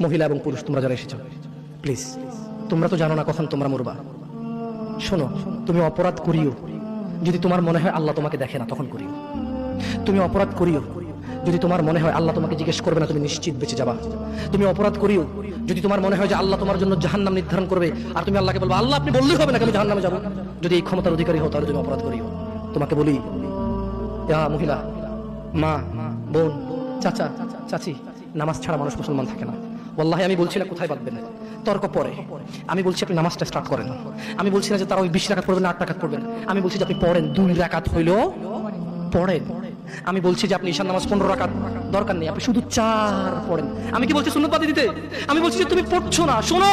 মহিলা এবং পুরুষ, তোমরা যারা এসেছ প্লিজ তোমরা তো জানো না কখন তোমরা মরবা। শোনো, তুমি অপরাধ করিও। যদি তোমার মনে হয় আল্লাহ তোমাকে দেখে না, তখন করিও। তুমি অপরাধ করিও। যদি তোমার মনে হয় আল্লাহ তোমাকে জিজ্ঞেস করবে না, তুমি নিশ্চিত বেঁচে যাবা। তুমি অপরাধ করিও। যদি তোমার মনে হয় যে আল্লাহ তোমার জন্য জাহান্নাম নির্ধারণ করবে, আর তুমি আল্লাহকে বলব, আল্লাহ, আপনি বললেই হবে না আমি জাহান্নামে যাব? যদি এই ক্ষমতার অধিকারী হও, তাহলে তুমি অপরাধ করিও। তোমাকে বলি মহিলা, মা, বোন, চাচা, চাচি, নামাজ ছাড়া মানুষ মুসলমান থাকে না। ওল্লাহি আমি বলছি না কোথায় বাঁধবেন? তর্ক পরে। আমি বলছি আপনি নামাজটা স্টার্ট করেন। আমি বলছি না যে তারা ওই বিশ টাকা পড়বেন আট টাকা করবেন আমি বলছি যে আপনি পড়েন, দুই রাকাত হইলেও পড়েন। আমি বলছি যে আপনি ঈশান নামাজ পনেরো রাকাত, দরকার নেই, আপনি শুধু চার পড়েন। আমি কি বলছি সুন্নতবাদী দিতে? আমি বলছি যে তুমি পড়ছো না, শোনো!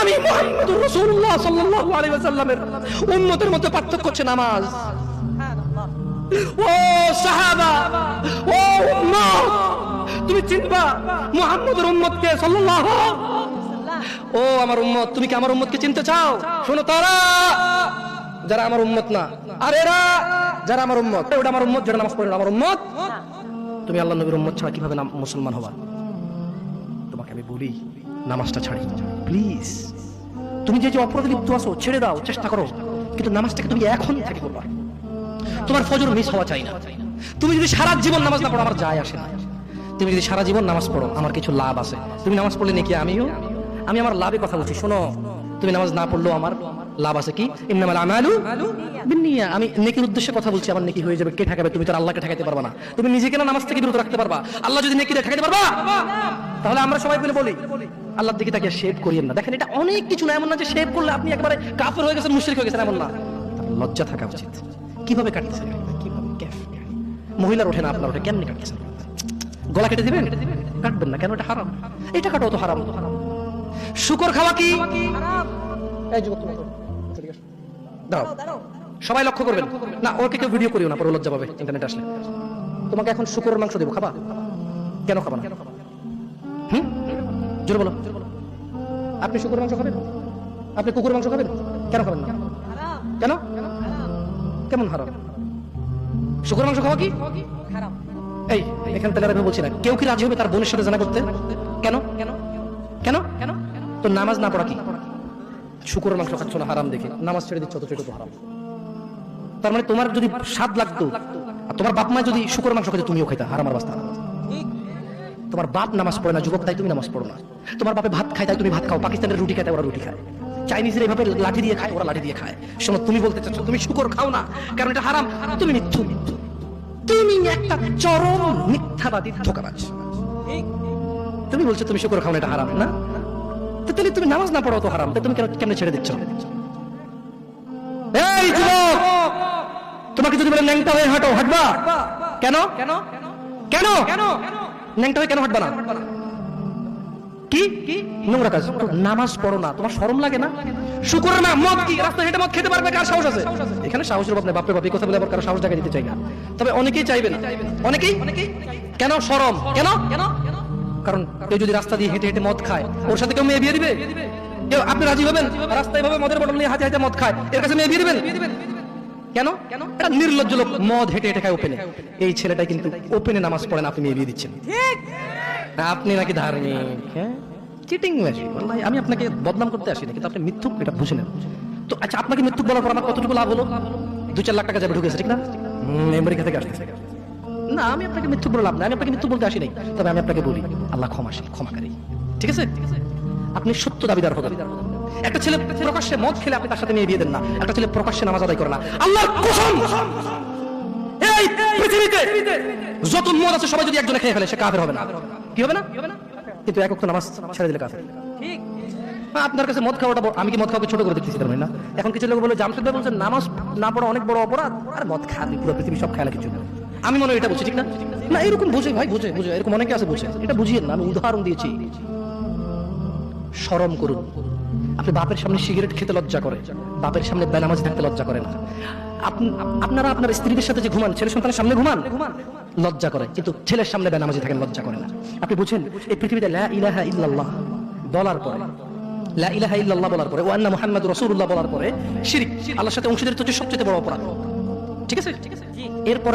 আমি মুহাম্মদুর রাসূলুল্লাহ সাল্লাল্লাহু আলাইহি ওয়াসাল্লামের উম্মতের মধ্যে পার্থক্য হচ্ছে নামাজ। ও সাহাবা, ও উম্মত, তুমি চিনবা মুহাম্মদের উম্মতকে সাল্লাল্লাহু ও আমার উম্মত, তুমি কি আমার উম্মতকে চিনতে চাও? শোনো তারা, যারা আমার উম্মত না, আর এরা যারা আমার উম্মত ওটা আমার উম্মত, যারা নামাজ পড়ে আমার উম্মত। তুমি আল্লাহ নবীর উম্মত ছাড়া কীভাবে মুসলমান হবা? তোমাকে আমি বলি নামাজটা ছাড়ি। প্লিজ, তুমি যে যে অপরাধে লিপ্ত আছো, ছেড়ে দাও, চেষ্টা করো। কিন্তু নামাজটাকে তুমি এখন থেকে করবা তোমার ফজর মিস হওয়া চাই না। তুমি যদি সারা জীবন নামাজ না পড়ো, আমার যায় আসে না। তুমি যদি সারা জীবন নামাজ পড়ো, আমার কিছু লাভ আছে। তুমি নামাজ পড়লে নাকি আমিও? আমি আমার লাভে কথা বলছি, শোনো। তুমি নামাজ না পড়লেও আমার লাভ আছে কি? আমি নেকির উদ্দেশ্যে কথা বলছি, আমার নেকি হয়ে যাবে। কে ঠেকাবে? তুমি তো আল্লাহকে ঠেকাতে পারবা না। তুমি নিজেকে না নামাজ থেকে বিরত রাখতে পারবা? আল্লাহ যদি নেকি ঠেকাতে পারবা? তাহলে আমরা সবাই মিলে বলি আল্লাহর দিকে তাকে শেভ করিয়েন না। দেখেন, এটা অনেক কিছু না, এমন না যে শেভ করলে আপনি একবারে কাফের হয়ে গেছেন, মুশরিক হয়ে গেছেন, এমন না। লজ্জা থাকা উচিত। কীভাবে কাটতেছেন? কীভাবে মহিলার ওঠে না, আপনার ওঠে, কেমনি কাটতেছেন? গলা কেটে দিবেন? কাটবেন না, কেন? এটা হারাম। এটা কাটো তো হারাম। শুকর খাওয়া কি? সবাই লক্ষ্য করবেন। না, ওকে কেউ ভিডিও করিও না, পরে লজ্জা পাবে ইন্টারনেট আসলে। তোমাকে এখন শুকরের মাংস দেবো, খাবা? কেন খাবা না? হুম? জোরে বলো। আপনি শুকর মাংস খাবেন? আপনি কুকুর মাংস খাবেন? কেন খাবেন না? কেন? কেমন হারাম? শুকর মাংস খাওয়া কি? এই, এখানে তাহলে আর আমি বলছি না। কেউ কি রাজি হবে তার বোনের সাথে জানা করতে? কেন? কেন? কেন কেন তো নামাজ না পড়া কি? শুকুর মাংস খাচ্ছ না, হারাম দেখে। নামাজ ছেড়ে দিচ্ছ এটা তো হারাম। তার মানে তোমার যদি স্বাদ লাগতো, আর তোমার বাপ মা যদি শুকুর মাংস খেতে তুমিও খাইতা হারামার বাস্তা তোমার বাপ নামাজ পড়ে না, যুবক তাই তুমি নামাজ পড়ো না। তোমার বাপে ভাত খায় তাই তুমি ভাত খাও। পাকিস্তানের রুটি খায় তাই ওরা রুটি খায়। চাইনিজের এইভাবে লাঠি দিয়ে খায় ওরা লাঠি দিয়ে খায়। শোনো তুমি বলতে চাচ্ছ তুমি শুকর খাও না কারণ এটা হারাম। তুমি মিথ্যু তুমি একটা চরম মিথ্যাবাদী ধোকাবাজ। তুমি বলছো তুমি শুকর খাও না এটা হারাম না? তাহলে তুমি নামাজ না পড়ো তো হারাম তুমি কেন কেমনে ছেড়ে দিচ্ছ? এই যুবক! তোমাকে যদি বলে ন্যাংটা হয়ে হাঁটো হাঁটবা? কেন? কেন? কেন? কেন? ন্যাংটা হয়ে কেন হাঁটবা না? কি? নোংরা কাজ। নামাজ পড়ো না, তোমার শরম লাগে না? শুকুর না, মদ কি? রাস্তা হেঁটে মদ খেতে পারবে, কার সাহস আছে? এখানে সাহসের বাপ নাই, বাপরে বাপ কথা বলে আবার কারও সাহস জায়গা দিতে চাই না। তবে অনেকেই চাইবে না। অনেকেই? কেন শরম? কেন? কেন কারণ কেউ যদি রাস্তা দিয়ে হেঁটে হেঁটে মদ খায়, ওর সাথে কেউ মেয়ে বিয়ে দিবে? কেউ আপনি রাজি হবেন? রাস্তায় ভাবে মদের বটল নিয়ে হাতে হাতে মদ খায়, এর কাছে মেয়ে বিয়ে দিবেন? কেন? এটা নির্লজ্জ লোক মদ হেঁটে হেঁটে খায় ওপেনে। এই ছেলেটা কিন্তু ওপেনে নামাজ পড়েন আপনি মেয়ে বিয়ে দিচ্ছেন। আপনি নাকি ধার্মিক হ্যাঁ? চিটিং আমি আপনাকে বদনাম করতে আসিনি কিন্তু আপনি মিথ্যুক, এটা বুঝে নেন। তো আচ্ছা আপনাকে মিথ্যুক বলার পর আমার কতটুকু লাভ হলো? দু চার লাখ টাকা যাবে ঢুকেছে, ঠিক না? আমেরিকা থেকে আসতেছে। না, আমি আপনাকে মিথ্যুক বলে লাভ না আমি আপনাকে মিথ্যুক বলতে আসি নাই। তবে আমি আপনাকে বলি, আল্লাহ ক্ষমাশীল, ক্ষমাকারী। ঠিক আছে? আপনি সত্য দাবিদার হবেন। একটা ছেলে প্রকাশ্যে মদ খেলে আপনি তার সাথে নিয়ে বিয়ে দেন না। একটা ছেলে প্রকাশ্যে নামাজ আদায় করে না। আল্লাহর কসম! এই পৃথিবীতে যত মদ আছে, সবাই যদি একজনে খেয়ে ফেলে, সে কাফের হবে না। কি হবে না? কিন্তু একক তো নামাজ ছেড়ে দিলে কাফের। হ্যাঁ, আপনার কাছে মদ খাওয়াটা আমি কি মদ খাওয়াকে ছোট করে দিচ্ছি তার মানে না? এখন কিছু লোক বলে জামশেদ ভাই বলছেন নামাজ না পড়া অনেক বড় অপরাধ। আর মদ খাবি পুরো পৃথিবী সব খেলা কিছু আমি মনে হয় এটা বুঝছি ঠিক না? না এরকম বুঝে ভাই বুঝে বুঝে। এরকম অনেকে আছে বুঝে। এটা বুঝিয়ে না আমি উদাহরণ দিয়েছি। শরম করুন। আপনি বাপের সামনে সিগারেট খেতে লজ্জা করে। বাপের সামনে বেনামাজি থাকতে লজ্জা করে না। আপনারা আপনার স্ত্রীদের সাথে যে ঘুমান ছেলে সন্তানের সামনে ঘুমান ঘুমান? লজ্জা করে। কিন্তু ছেলের সামনে বেনামাজি থাকেন লজ্জা করে না। আপনি বুঝেন এই পৃথিবীতে লা ইলাহা ইল্লাল্লাহ বলার পরে লা ইলাহা ইল্লাল্লাহ বলার পরে ও আন্না মুহাম্মদ রাসূলুল্লাহ বলার পরে শিরক আল্লাহর সাথে অংশীদারিত্ব হচ্ছে সবচেয়ে বড় অপরাধ। ঠিক আছে? এরপর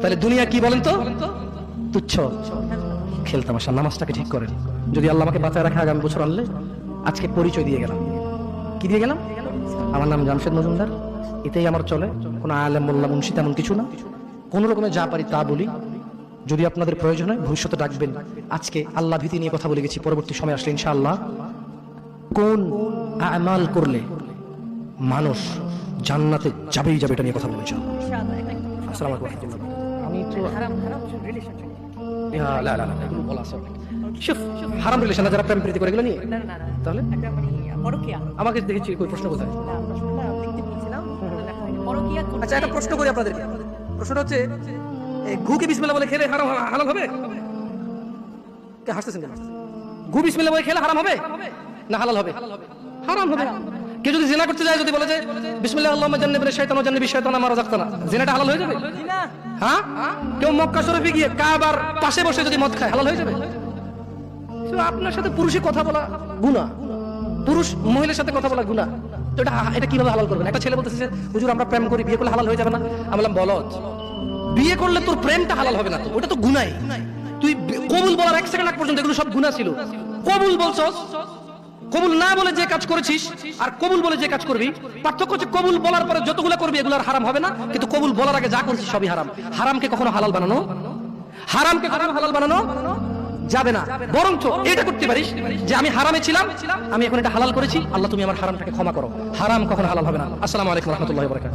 তাহলে দুনিয়া কি বলেন তো? তুচ্ছ। খেলতামাশা নামাজটাকে ঠিক করেন। যদি আল্লাহ আমাকে বাঁচায় রাখে, আগামী বছর আনলে আজকে পরিচয় দিয়ে গেলাম। কি দিয়ে গেলাম? আমার নাম জামশেদ মজুমদার। এতেই আমার চলে। কোনো আলেম, মোল্লা, মুন্সি তেমন কিছু না। কোনো রকমে যা পারি তা বলি। যদি আপনাদের প্রয়োজন হয়, ভবিষ্যতে ডাকবেন। আজকে আল্লাহ ভীতি নিয়ে কথা বলে গেছি। পরবর্তী সময় আসলে ইনশাআল্লাহ। কোন আমাল করলে মানুষ জান্নাতে যাবেই যাবে এটা নিয়ে কথা বলেছি আসসালামু আলাইকুম এগুলো বলা আছে শুফ, হারাম রিলেশন যারা প্রেম প্রীতি করে এগুলো নিয়ে? তাহলে? আমাকে দেখেছি কই প্রশ্ন কোথায়? আচ্ছা একটা প্রশ্ন করি আপনাদেরকে প্রশ্নটা হচ্ছে ঘুকে বিসমিল্লাহ বলে খেলে হারাম হালাল হবে? কে হাসতেছেন কেন? ঘু বিসমিল্লাহ বলে খেলে হারাম হবে? না হালাল হবে। হারাম হবে। কেউ যদি জেনা করতে যায় যদি বলে যে বিসমিল্লাহ আল্লাহ জান্নাবিনা শাইতান ওয়া জান্নাবি শাইতান আমার রাজাকতানা জেনাটা হালাল হয়ে যাবে? হ্যাঁ? কেউ মক্কা শরীফে গিয়ে কাবার পাশে বসে যদি মদ খায় হালাল হয়ে যাবে? আপনার সাথে পুরুষে কথা বলা গুনাহ। পুরুষ মহিলার সাথে কথা বলা গুনাহ। তো এটা এটা কীভাবে হালাল করবেন? একটা ছেলে বলতেছে হুজুর আমরা প্রেম করি বিয়ে করলে হালাল হয়ে যাবে না? আমি বললাম বলদ বিয়ে করলে তোর প্রেমটা হালাল হবে না তো। ওটা তো গুনাই তুই কবুল বলার এক সেকেন্ড আগ পর্যন্ত এগুলো সব গুনাহ ছিল। কবুল বলছস? কবুল না বলে যে কাজ করেছিস আর কবুল বলে যে কাজ করবি, পার্থক্য হচ্ছে কবুল বলার পরে যতগুলো করবি, এগুলো হারাম হবে না। কিন্তু কবুল বলার আগে যা করছিস সবই হারাম। হারামকে কখনো হালাল বানানো? হারামকে কখনো হালাল বানানো? যাবে না। বরঞ্চ এটা করতে পারিস যে আমি হারামে ছিলাম, আমি এখন এটা হালাল করেছি। আল্লাহ তুমি আমার হারামটাকে ক্ষমা করো। হারাম কখনো হালাল হবে না। আসসালামু আলাইকুম রহমতুল্লাহ বরকাত